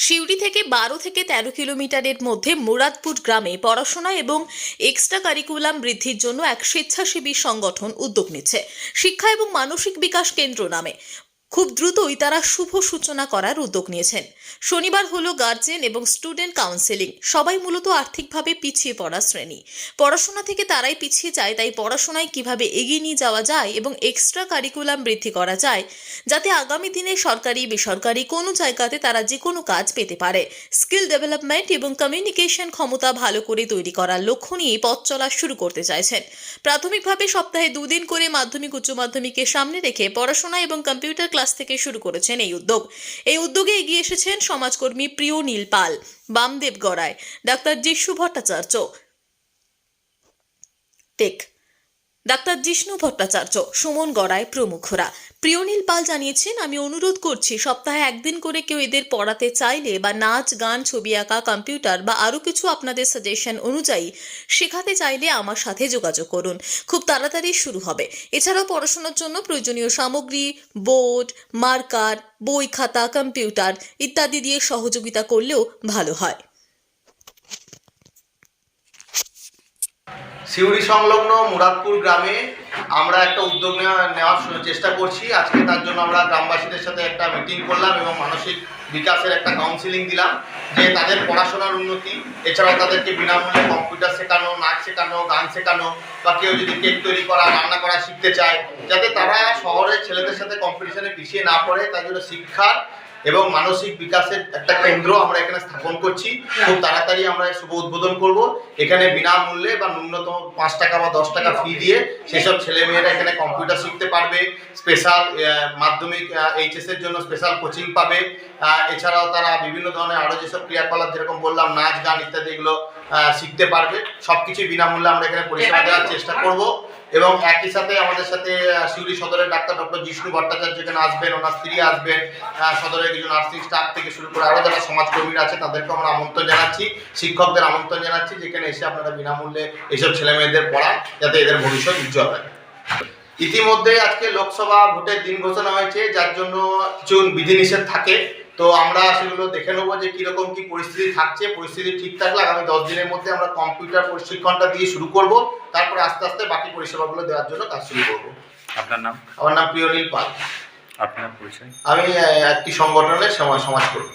সিউড়ি থেকে বারো থেকে তেরো কিলোমিটারের মধ্যে মুরাদপুর গ্রামে পড়াশোনা এবং এক্সট্রা কারিকুলাম বৃদ্ধির জন্য এক স্বেচ্ছাসেবী সংগঠন উদ্যোগ নিচ্ছে। শিক্ষা এবং মানসিক বিকাশ কেন্দ্র নামে। খুব দ্রুতই তারা শুভ সূচনা করার উদ্যোগ নিয়েছেন। শনিবার হলো গার্জেন এবং স্টুডেন্ট কাউন্সেলিং, সবাই মূলত আর্থিকভাবে পিছিয়ে পড়া শ্রেণি। পড়াশোনা থেকে তারাই পিছিয়ে যায়, তাই পড়াশোনায় কীভাবে এগিয়ে নিয়ে যাওয়া যায় এবং এক্সট্রা কারিকুলাম বৃদ্ধি করা যায়, যাতে আগামী দিনে সরকারি, বেসরকারি কোনো জায়গাতে তারা যে কোনো কাজ পেতে পারে। স্কিল ডেভেলপমেন্ট এবং কমিউনিকেশন ক্ষমতা ভালো করে তৈরি করার লক্ষ্য নিয়ে পথ চলা শুরু করতে চাইছেন। প্রাথমিকভাবে সপ্তাহে দুদিন করে মাধ্যমিক, উচ্চ মাধ্যমিকের সামনে রেখে পড়াশোনা এবং কম্পিউটার ক্লাস থেকে শুরু করেছেন এই উদ্যোগ। এই উদ্যোগে এগিয়ে এসেছেন সমাজকর্মী প্রিয় নীল পাল বামদেব গড়ায় ডাক্তার যিশু ভট্টাচার্য। টেক ডাক্তার জিষ্ণু ভট্টাচার্য, সুমন গড়াই প্রমুখরা। প্রিয়নীল পাল জানিয়েছেন, আমি অনুরোধ করছি, সপ্তাহে একদিন করে কেউ এদের পড়াতে চাইলে বা নাচ, গান, ছবি আঁকা, কম্পিউটার বা আরও কিছু আপনাদের সাজেশন অনুযায়ী শেখাতে চাইলে আমার সাথে যোগাযোগ করুন। খুব তাড়াতাড়ি শুরু হবে। এছাড়াও পড়াশোনার জন্য প্রয়োজনীয় সামগ্রী, বোর্ড, মার্কার, বই খাতা, কম্পিউটার ইত্যাদি দিয়ে সহযোগিতা করলেও ভালো হয়। সিউড়ি সংলগ্ন মুরাদপুর গ্রামে আমরা একটা উদ্যোগ নেওয়া- নেওয়ার চেষ্টা করছি। আজকে তার জন্য আমরা গ্রামবাসীদের সাথে একটা মিটিং করলাম এবং মানসিক বিকাশের একটা কাউন্সিলিং দিলাম যে তাদের পড়াশোনার উন্নতি, এছাড়াও তাদেরকে বিনামূল্যে কম্পিউটার শেখানো, নাচ শেখানো, গান শেখানো, বা কেউ যদি কেক তৈরি করা, রান্না করা শিখতে চায়, যাতে তারা শহরের ছেলেদের সাথে কম্পিটিশনে পিছিয়ে না পড়ে তার জন্য শিক্ষার এবং মানসিক বিকাশের একটা কেন্দ্র আমরা এখানে স্থাপন করছি। খুব তাড়াতাড়ি আমরা শুভ উদ্বোধন করব। এখানে বিনামূল্যে বা ন্যূনতম পাঁচ টাকা বা দশ টাকা ফি দিয়ে সেসব ছেলে মেয়েরা এখানে কম্পিউটার শিখতে পারবে স্পেশাল মাধ্যমিক এইচএস এর জন্য স্পেশাল কোচিং পাবে। এছাড়াও তারা বিভিন্ন ধরনের আরও যেসব ক্রিয়াকলাপ যেরকম বললাম নাচ গান ইত্যাদি এগুলো শিখতে পারবে। সব কিছুই বিনামূল্যে আমরা এখানে পরিষেবা দেওয়ার চেষ্টা করব। এবং একই সাথে আমাদের সাথে সিউড়ি সদরের ডাক্তার ডক্টর জিষ্ণু ভট্টাচার্য এখানে আসবেন, ওনার স্ত্রী আসবেন সদরের কিছু নার্সিং স্টাফ থেকে শুরু করে আরও যারা সমাজকর্মীরা আছে, তাদেরকে আমরা আমন্ত্রণ জানাচ্ছি, শিক্ষকদের আমন্ত্রণ জানাচ্ছি, যেখানে এসে আপনারা বিনামূল্যে এইসব ছেলে মেয়েদের পড়ান, যাতে এদের ভবিষ্যৎ উজ্জ্বল হয়। ইতিমধ্যে আজকে লোকসভা ভোটের দিন ঘোষণা হয়েছে, যার জন্য কিছু বিধিনিষেধ থাকে। তো আমরা সেগুলো দেখে নেব যে কীরকম কি পরিস্থিতি থাকছে। পরিস্থিতি ঠিক থাকলে আগামী দশ দিনের মধ্যে আমরা কম্পিউটার প্রশিক্ষণটা দিয়ে শুরু করব। তারপরে আস্তে আস্তে বাকি পরিষেবাগুলো দেওয়ার জন্য কাজ শুরু করব। আপনার নাম? আমার নাম প্রিয়নীল পাল। আপনার পরিচয়? আমি একটি সংগঠনের সমাজ সমাজকর্মী।